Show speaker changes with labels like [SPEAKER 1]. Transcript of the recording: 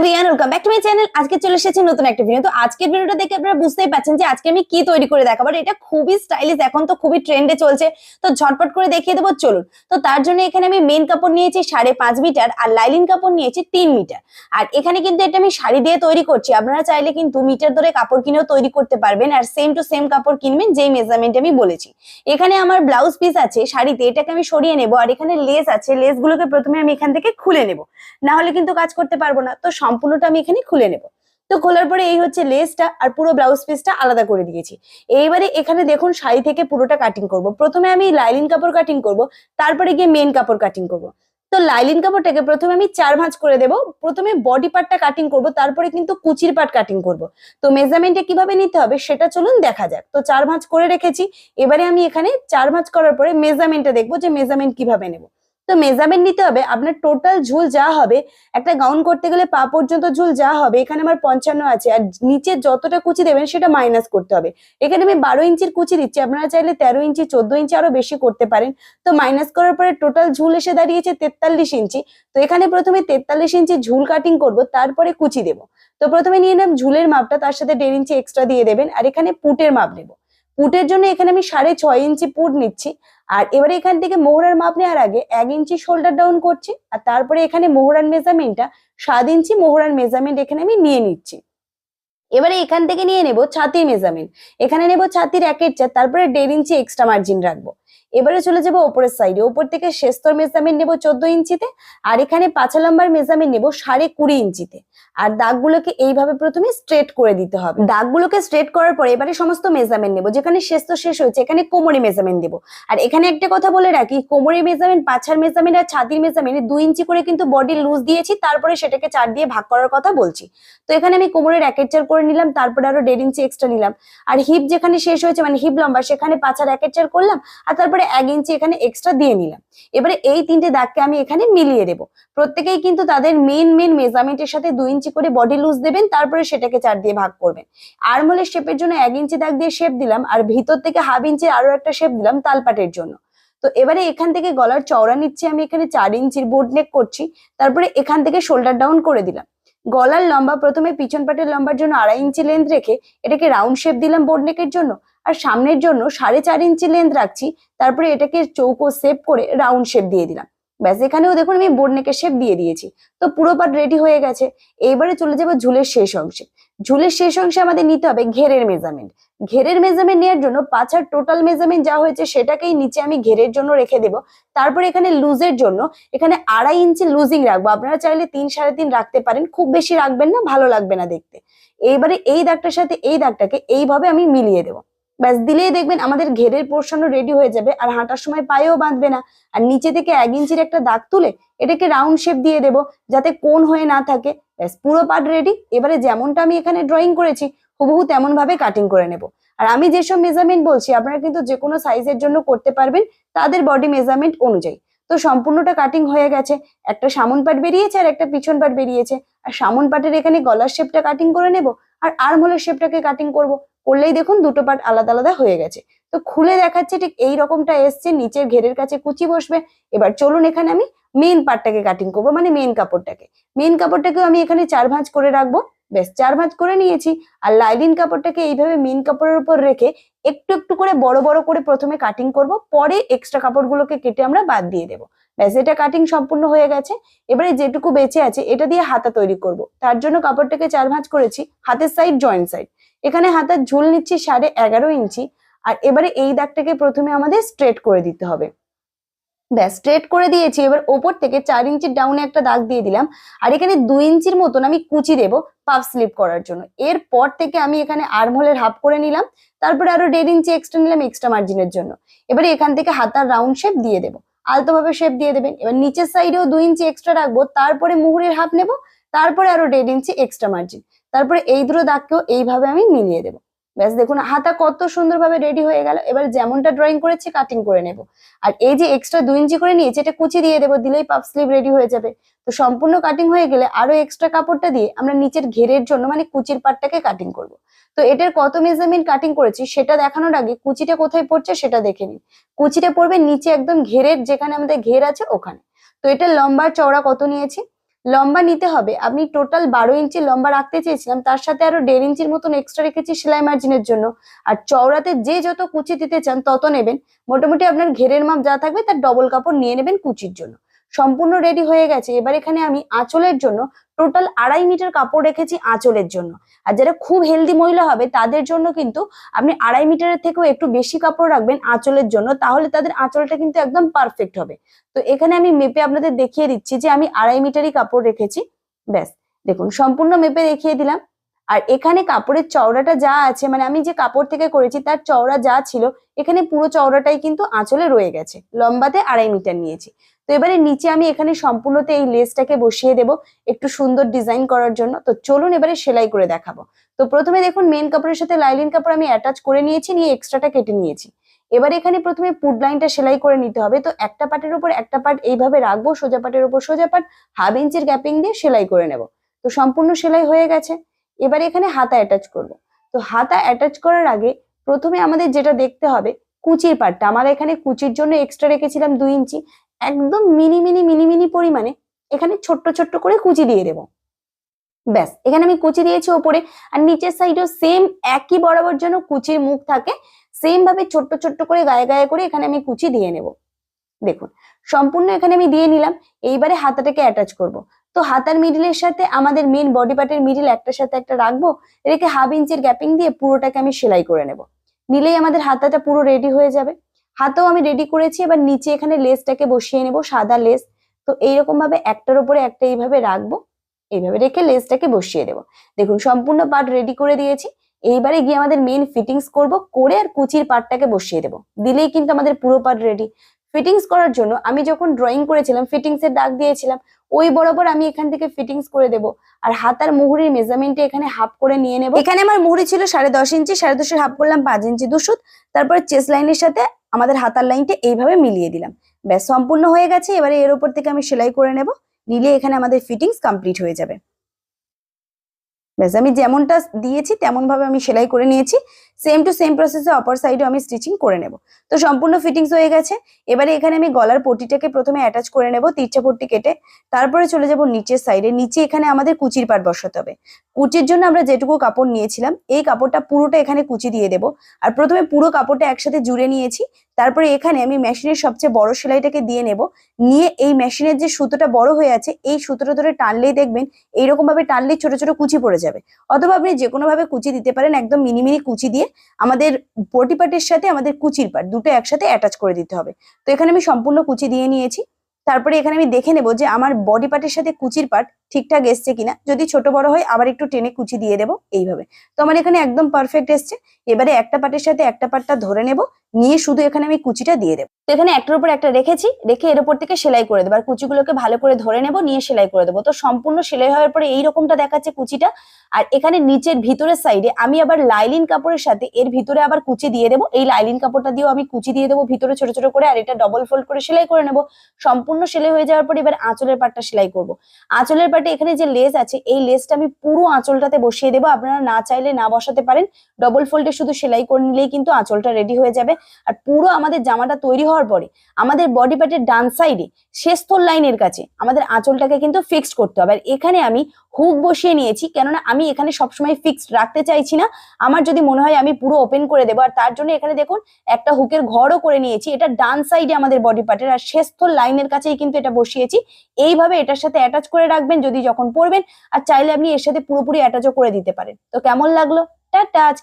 [SPEAKER 1] আপনারা শাড়ি দিয়ে তৈরি করছি। আপনারা চাইলে কিন্তু মিটার ধরে কাপড় কিনেও তৈরি করতে পারবেন আর সেম টু সেম কাপড় কিনবেন, যেই মেজারমেন্ট আমি বলেছি। এখানে আমার ব্লাউজ পিস আছে শাড়িতে, এটাকে আমি সরিয়ে নেব। আর এখানে লেস আছে লেসগুলোকে প্রথমে আমি এখান থেকে খুলে নেব। না হলে কিন্তু কাজ করতে পারব না। তো সম্পূর্ণটা আমি এখানে খুলে নেব। তো খোলার পরে এই হচ্ছে লেসটা আর পুরো ব্লাউজ পিসটা আলাদা করে দিয়েছি। এইবারে এখানে দেখুন শাড়ি থেকে পুরোটা কাটিং করব। প্রথমে আমি লাইলিন কাপড় কাটিং করব, তারপরে গিয়ে মেন কাপড় কাটিং করব। তো লাইলিন কাপড়টাকে প্রথমে আমি চার ভাঁজ করে দেব। প্রথমে বডি পার্টটা কাটিং করব, তারপরে কিন্তু কুচির পার্ট কাটিং করব। তো মেজারমেন্টে কীভাবে নিতে হবে সেটা চলুন দেখা যাক। তো চার ভাঁজ করে রেখেছি। এবারে আমি এখানে চার ভাঁজ করার পরে মেজারমেন্টটা দেখব যে মেজারমেন্ট কীভাবে নেব। তো মেজারমেন্ট নিতে হবে। আপনার টোটাল ঝুল যা হবে, একটা গাউন করতে গেলে পা পর্যন্ত ঝুল যা হবে, এখানে আমার পঞ্চান্ন আছে। আর নিচে যতটা কুচি দেবেন সেটা মাইনাস করতে হবে। এখানে আমি বারো ইঞ্চির কুচি দিচ্ছি। আপনারা চাইলে তেরো ইঞ্চি, চোদ্দ ইঞ্চি আরও বেশি করতে পারেন। তো মাইনাস করার পরে টোটাল ঝুল এসে দাঁড়িয়েছে তেতাল্লিশ ইঞ্চি। তো এখানে প্রথমে তেতাল্লিশ ইঞ্চি ঝুল কাটিং করব, তারপরে কুচি দেব। তো প্রথমে নিয়ে নেব ঝুলের মাপটা, তার সাথে দেড় ইঞ্চি এক্সট্রা দিয়ে দেবেন। আর এখানে পুটের মাপ নেব। পুটের জন্য এখানে আমি সাড়ে ছয় ইঞ্চি পুট নিচ্ছি। আর এবারে এখান থেকে মোহরার মাপ নেওয়ার আগে এক ইঞ্চি শোল্ডার ডাউন করছি, আর তারপরে এখানে মোহরার মেজারমেন্টটা সাত ইঞ্চি মোহরার মেজারমেন্ট এখানে আমি নিয়ে নিচ্ছি। এবারে এখান থেকে নিয়ে নেব ছাতির মেজারমেন্ট। এখানে নেব ছাতির একের চার তারপরে দেড় ইঞ্চি এক্সট্রা মার্জিন রাখব। এবারে চলে যাব ওপরের সাইডে ওপর থেকে শেস্তর মেজারমেন্ট নেব চোদ্দ ইঞ্চিতে, আর এখানে পাঁচা লম্বার মেজারমেন্ট নেব সাড়ে কুড়ি ইঞ্চিতে। আর দাগগুলোকে এইভাবে প্রথমে স্ট্রেট করে দিতে হবে। দাগগুলোকে স্ট্রেট করার পরে এবারে সমস্ত মেজারমেন্ট নেব। যেখানে শেস্ত শেষ হয়েছে, এখানে কোমরে মেজারমেন্ট দেবো। আর এখানে একটা কথা বলে রাখি, কোমরে মেজারমেন্ট পাছার মেজারমেন্ট আর ছাতির মেজারমেন্ট দুই ইঞ্চি করে কিন্তু বডি লুজ দিয়েছি, তারপরে সেটাকে চার দিয়ে ভাগ করার কথা বলছি। তো এখানে আমি কোমরের একের চার করে নিলাম, তারপরে আরও দেড় ইঞ্চি এক্সট্রা নিলাম। আর হিপ যেখানে শেষ হয়েছে মানে হিপ লম্বা, সেখানে পাছার একের চার করলাম, আর তারপরে এক ইঞ্চি এখানে এক্সট্রা দিয়ে নিলাম। এবারে এই তিনটে দাগকে আমি এখানে মিলিয়ে দেবো। প্রত্যেকেই কিন্তু তাদের মেন মেন মেজারমেন্টের সাথে দুই ইঞ্চি করে বডি লুজ দেবেন, তারপরে সেটাকে চার দিয়ে ভাগ করবেন। আর্মহোলের শেপের জন্য এক ইঞ্চি দাগ দিয়ে শেপ দিলাম, আর ভিতর থেকে হাফ ইঞ্চি আরও একটা শেপ দিলাম তালপাটের জন্য। তো এবারে এখান থেকে গলার চওড়া নিচ্ছি, আমি এখানে চার ইঞ্চির বোর্ড নেক করছি, তারপরে এখান থেকে শোল্ডার ডাউন করে দিলাম। গলার লম্বা, প্রথমে পিছন পাটের লম্বার জন্য আড়াই ইঞ্চি লেন্থ রেখে এটাকে রাউন্ড শেপ দিলাম বোর্ড নেকের জন্য আর সামনের জন্য সাড়ে চার ইঞ্চি লেন্থ রাখছি, তারপরে এটাকে চৌকো শেপ করে রাউন্ড শেপ দিয়ে দিলাম। ব্যাস, এখানেও দেখুন আমি বোর্ড নেকের শেপ দিয়ে দিয়েছি। তো পুরো পাট রেডি হয়ে গেছে। এইবারে চলে যাব ঝুলের শেষ অংশে। ঝুলের শেষ অংশে আমাদের নিতে হবে ঘেরের মেজারমেন্ট ঘেরের মেজারমেন্ট নেওয়ার জন্য পাছার টোটাল মেজারমেন্ট যা হয়েছে সেটাকেই নিচে আমি ঘেরের জন্য রেখে দেব। তারপরে এখানে লুজের জন্য এখানে আড়াই ইঞ্চি লুজিং রাখব। আপনারা চাইলে তিন সাড়ে তিন রাখতে পারেন। খুব বেশি রাখবেন না, ভালো লাগবে না দেখতে। এইবারে এই দাগটার সাথে এই দাগটাকে এইভাবে আমি মিলিয়ে দেবো। ব্যাস, দিলেই দেখবেন আমাদের ঘেরের পোর্শনও রেডি হয়ে যাবে আর হাঁটার সময় পায়েও বাঁধবে না। আর নিচে থেকে এক ইঞ্চির একটা দাগ তুলে এটাকে রাউন্ড শেপ দিয়ে দেব যাতে কোন হয়ে না থাকে। ব্যাস, পুরো পার্ট রেডি এবারে যেমনটা আমি এখানে ড্রয়িং করেছি, হুবহু তেমন ভাবে কাটিং করে নেব। আর আমি যেসব মেজারমেন্ট বলছি, আপনারা কিন্তু যে কোনো সাইজের জন্য করতে পারবেন তাদের বডি মেজারমেন্ট অনুযায়ী। তো সম্পূর্ণটা কাটিং হয়ে গেছে। একটা সামন পাট বেরিয়েছে আর একটা পিছন পাট বেরিয়েছে। আর সামন পাটের এখানে গলার শেপটা কাটিং করে নেব আর আর্মহোলের শেপটাকে কাটিং করব। করলেই দেখুন দুটো পার্ট আলাদা আলাদা হয়ে গেছে। তো খুলে দেখাচ্ছে, ঠিক এই রকমটা এসছে, নিচের ঘেরের কাছে কুচি বসবে। এবার চলুন এখানে আমি মেন পার্টটাকে কাটিং করব মানে মেন কাপড়টাকে। মেন কাপড়টাকেও আমি এখানে চার ভাঁজ করে রাখব। বেশ, চার ভাঁজ করে নিয়েছি। আর লাইলিন কাপড়টাকে এইভাবে মেন কাপড়ের উপর রেখে একটু একটু করে বড় বড় করে প্রথমে কাটিং করব। পরে এক্সট্রা কাপড়গুলোকে কেটে আমরা বাদ দিয়ে দেবো। ব্যাস, এটা কাটিং সম্পূর্ণ হয়ে গেছে। এবারে যেটুকু বেঁচে আছে, এটা দিয়ে হাতা তৈরি করব। তার জন্য কাপড়টাকে চার ভাঁজ করেছি, হাতের সাইড জয়েন্ট সাইড এখানে হাতার ঝুল নিচ্ছি সাড়ে এগারো ইঞ্চি, আর এবারে এই দাগটাকে প্রথমে আমাদের স্ট্রেট করে দিতে হবে। ব্যাস স্ট্রেট করে দিয়েছি, এবার ওপর থেকে চার ইঞ্চির ডাউনে একটা দাগ দিয়ে দিলাম। আর এখানে দুই ইঞ্চির মতন আমি কুচি দেবো পাফ স্লিপ করার জন্য। এরপর থেকে আমি এখানে আর্মহোলের হাফ করে নিলাম। তারপরে আরও দেড় ইঞ্চি এক্সট্রা নিলাম এক্সট্রা মার্জিনের জন্য। এবারে এখান থেকে হাতার রাউন্ড শেপ দিয়ে দেবো। আলতোভাবে শেপ দিয়ে দেবেন। এবার নিচের সাইডেও দুই ইঞ্চি এক্সট্রা রাখব, তারপরে মুহুরের হাফ নেব, তারপরে আরও দেড় ইঞ্চি এক্সট্রা মার্জিন তারপরে এই দুটো দাগকেও এইভাবে আমি মিলিয়ে দেবো। ব্যাস দেখুন, হাতা কত সুন্দরভাবে রেডি হয়ে গেল। এবার যেমনটা ড্রয়িং করেছি কাটিং করে নেব। আর এই যে এক্সট্রা দুই ইঞ্চি করে নিয়েছি, এটা কুচি দিয়ে দেবো, দিলেই পাফ স্লিভ রেডি হয়ে যাবে। তো সম্পূর্ণ কাটিং হয়ে গেলে আরও এক্সট্রা কাপড়টা দিয়ে আমরা নিচের ঘেরের জন্য মানে কুচির পাটটাকে কাটিং করব। তো এটার কত মেজারমেন্ট কাটিং করেছি, সেটা দেখানোর আগে কুচিটা কোথায় পড়ছে সেটা দেখে নিন। কুচিটা পড়বে নিচে একদম ঘেরের, যেখানে আমাদের ঘের আছে ওখানে। তো এটা লম্বা চওড়া কত নিয়েছি? লম্বা নিতে হবে। আপনি টোটাল বারো ইঞ্চি লম্বা রাখতে চেয়েছিলাম, তার সাথে আরও দেড় ইঞ্চির মতন এক্সট্রা রেখেছি সেলাই মার্জিনের জন্য। আর চওড়াতে যে যত কুচি দিতে চান তত নেবেন। মোটামুটি আপনার ঘেরের মাপ যা থাকবে তার ডবল কাপড় নিয়ে নেবেন কুচির জন্য। সম্পূর্ণ রেডি হয়ে গেছে। এবার এখানে আমি আঁচলের জন্য টোটাল আড়াই মিটার কাপড় রেখেছি আঁচলের জন্য। আর যারা খুব হেলদি মহিলা হবে, তাদের জন্য কিন্তু আপনি আড়াই মিটারের থেকেও একটু বেশি কাপড় রাখবেন আঁচলের জন্য, তাহলে তাদের আঁচলটা কিন্তু একদম পারফেক্ট হবে। তো এখানে আমি মেপে আপনাদের দেখিয়ে দিচ্ছি যে আমি আড়াই মিটারই কাপড় রেখেছি। ব্যাস, দেখুন, সম্পূর্ণ মেপে দেখিয়ে দিলাম। আর এখানে কাপড়ের চওড়াটা যা আছে মানে আমি যে কাপড় থেকে করেছি, তার চওড়া যা ছিল, এখানে পুরো চওড়াটাই কিন্তু আঁচলে রয়ে গেছে। লম্বাতে আড়াই মিটার নিয়েছি। তো এবারে নিচে আমি এখানে সম্পূর্ণতে এই লেসটাকে বসিয়ে দেব একটু সুন্দর ডিজাইন করার জন্য। তো চলুন এবারে সেলাই করে দেখাবো। তো প্রথমে দেখুন মেন কাপড়ের সাথে লাইলিন কাপড় আমি অ্যাটাচ করে নিয়েছি, নিয়ে এক্সট্রাটা কেটে নিয়েছি। এবার এখানে প্রথমে পুট লাইনটা সেলাই করে নিতে হবে। তো একটা পাটের উপর একটা পাট এইভাবে রাখব, সোজা পাটের উপর সোজা পাট, হাফ ইঞ্চির গ্যাপিং দিয়ে সেলাই করে নেব। তো সম্পূর্ণ সেলাই হয়ে গেছে। এবার এখানে হাতা অ্যাটাচ করব। তো হাতা অ্যাটাচ করার আগে প্রথমে আমাদের যেটা দেখতে হবে, কুচির পাটটা। আমার এখানে কুচির জন্য এক্সট্রা রেখেছিলাম দুই ইঞ্চি। একদম মিনি মিনি মিনি মিনি পরিমাণে এখানে ছোট্ট ছোট্ট করে কুচি দিয়ে দেবো। ব্যাস, এখানে আমি কুচি দিয়েছি ওপরে। আর নিচের সাইডেও সেম একই বরাবর যেন কুচির মুখ থাকে সেম ভাবে ছোট্ট ছোট্ট করে গায়ে গায়ে করে এখানে আমি কুচি দিয়ে নেব। দেখুন, সম্পূর্ণ এখানে আমি দিয়ে নিলাম। এইবারে হাতাটাকে অ্যাটাচ করব। তো হাতার মিডিলের সাথে আমাদের মেন বডি পার্টের মিডিল একটার সাথে একটা রাখব। রেখে হাফ ইঞ্চের গ্যাপিং দিয়ে পুরোটাকে আমি সেলাই করে নেব। নিলেই আমাদের হাতাটা পুরো রেডি হয়ে যাবে। হাতাও আমি রেডি করেছি, এবার নিচে এখানে লেসটাকে বসিয়ে নেব, সাদা লেস তো এইরকম ভাবে একটার উপরে একটা এইভাবে রাখব, এইভাবে রেখে লেসটাকে বসিয়ে দেবো। দেখুন, সম্পূর্ণ পার্ট রেডি করে দিয়েছি। এইবারে গিয়ে আমাদের মেন ফিটিংস করব, করে আর কুচির পার্টটাকে বসিয়ে দেবো। দিলেই কিন্তু আমাদের পুরো পার্ট রেডি ফিটিংস করার জন্য আমি যখন ড্রয়িং করেছিলাম ফিটিংস এর দাগ দিয়েছিলাম, ওই বরাবর আমি এখান থেকে ফিটিংস করে দেব। আর হাতার মুহুরির মেজারমেন্টে এখানে হাফ করে নিয়ে নেব। এখানে আমার মুহুরি ছিল সাড়ে দশ ইঞ্চি, সাড়ে দশের হাফ করলাম পাঁচ ইঞ্চি দুশুত তারপরে চেস লাইনের সাথে আমাদের হাতার লাইনটা এইভাবে মিলিয়ে দিলাম। ব্যাস, সম্পূর্ণ হয়ে গেছে। এবারে এর ওপর থেকে আমি সেলাই করে নেব। নিলে এখানে আমাদের ফিটিংস কমপ্লিট হয়ে যাবে। ব্যাস, আমি যেমনটা দিয়েছি তেমন ভাবে আমি সেলাই করে নিয়েছি। সেম টু সেম প্রসেসে অপর সাইডে আমি স্টিচিং করে নেব। তো সম্পূর্ণ ফিটিংস হয়ে গেছে। এবারে এখানে আমি গলার পটিটাকে প্রথমে অ্যাটাচ করে নেব, তিরচা পট্টি কেটে। তারপরে চলে যাব নিচের সাইডে নিচে এখানে আমাদের কুচির পাট বসাতে হবে। কুচির জন্য আমরা যেটুকু কাপড় নিয়েছিলাম, এই কাপড়টা পুরোটা এখানে কুচি দিয়ে দেব। আর প্রথমে পুরো কাপড়টা একসাথে জুড়ে নিয়েছি। তারপরে এখানে আমি মেশিনের সবচেয়ে বড় সেলাইটাকে দিয়ে নেব। নিয়ে এই মেশিনের যে সুতোটা বড় হয়ে আছে, এই সুতোটা ধরে টানলেই দেখবেন এইরকম ভাবে টানলেই ছোট ছোট কুচি পড়ে যাবে। অথবা আপনি যে কোনো ভাবে কুচি দিতে পারেন, একদম মিনি মিনি কুচি দিয়ে আমাদের বটি পাটের সাথে আমাদের কুচির পাট, দুটো একসাথে অ্যাটাচ করে দিতে হবে। তো এখানে আমি সম্পূর্ণ কুচি দিয়ে নিয়েছি। তারপরে এখানে আমি দেখে নেব যে আমার বডি পার্টের সাথে কুচির পার্ট ঠিকঠাক এসছে কিনা। যদি ছোট বড় হয়, আবার একটু টেনে কুচি দিয়ে দেবো এইভাবে। তো আমার এখানে একদম পারফেক্ট এসছে। এবারে একটা পাটের সাথে একটা পাটটা ধরে নেব। নিয়ে শুধু এখানে আমি কুচিটা দিয়ে দেবো। তো এখানে একটার উপর একটা রেখেছি। রেখে এর উপর থেকে সেলাই করে দেবো। আর কুচিগুলোকে ভালো করে ধরে নেব, নিয়ে সেলাই করে দেবো। তো সম্পূর্ণ সেলাই হওয়ার পরে এইরকমটা দেখাচ্ছে কুচিটা। আর এখানে নিচের ভিতরের সাইডে আমি আবার লাইলিন কাপড়ের সাথে এর ভিতরে আবার কুচি দিয়ে দেবো। এই লাইলিন কাপড়টা দিয়েও আমি কুচি দিয়ে দেবো ভিতরে ছোট ছোট করে। আর এটা ডবল ফোল্ড করে সেলাই করে নেব। সম্পূর্ণ সেলাই হয়ে যাওয়ার পর এবার আঁচলের পাটটা সেলাই করব। আঁচলের পাটে এখানে যে লেস আছে, এই লেসটা আমি পুরো আঁচলটাতে বসিয়ে দেবো। আপনারা না চাইলে না বসাতে পারেন। ডবল ফোল্ডে শুধু সেলাই করে নিলেই কিন্তু আঁচলটা রেডি হয়ে যাবে। আর পুরো আমাদের জামাটা তৈরি হওয়ার পরে, আমাদের বডি পার্টের ডান সাইডে শেষতল লাইনের কাছে আমাদের আঁচলটাকে কিন্তু ফিক্সড করতে হবে। আর এখানে আমি হুক বসিয়ে নিয়েছি, কেননা আমি এখানে সবসময় ফিক্সড রাখতে চাইছি না। আমার যদি মনে হয় আমি পুরো ওপেন করে দেবো, আর তার জন্য এখানে দেখুন, একটা হুকের ঘরও করে নিয়েছি। এটা ডান সাইডে আমাদের বডি পার্টের আর শেষস্থল লাইনের কাছেই কিন্তু এটা বসিয়েছি। এইভাবে এটার সাথে অ্যাটাচ করে রাখবেন যদি যখন পরবেন, আর চাইলে আপনি এর সাথে পুরোপুরি অ্যাটাচও করে দিতে পারেন। তো কেমন লাগল? টাটা!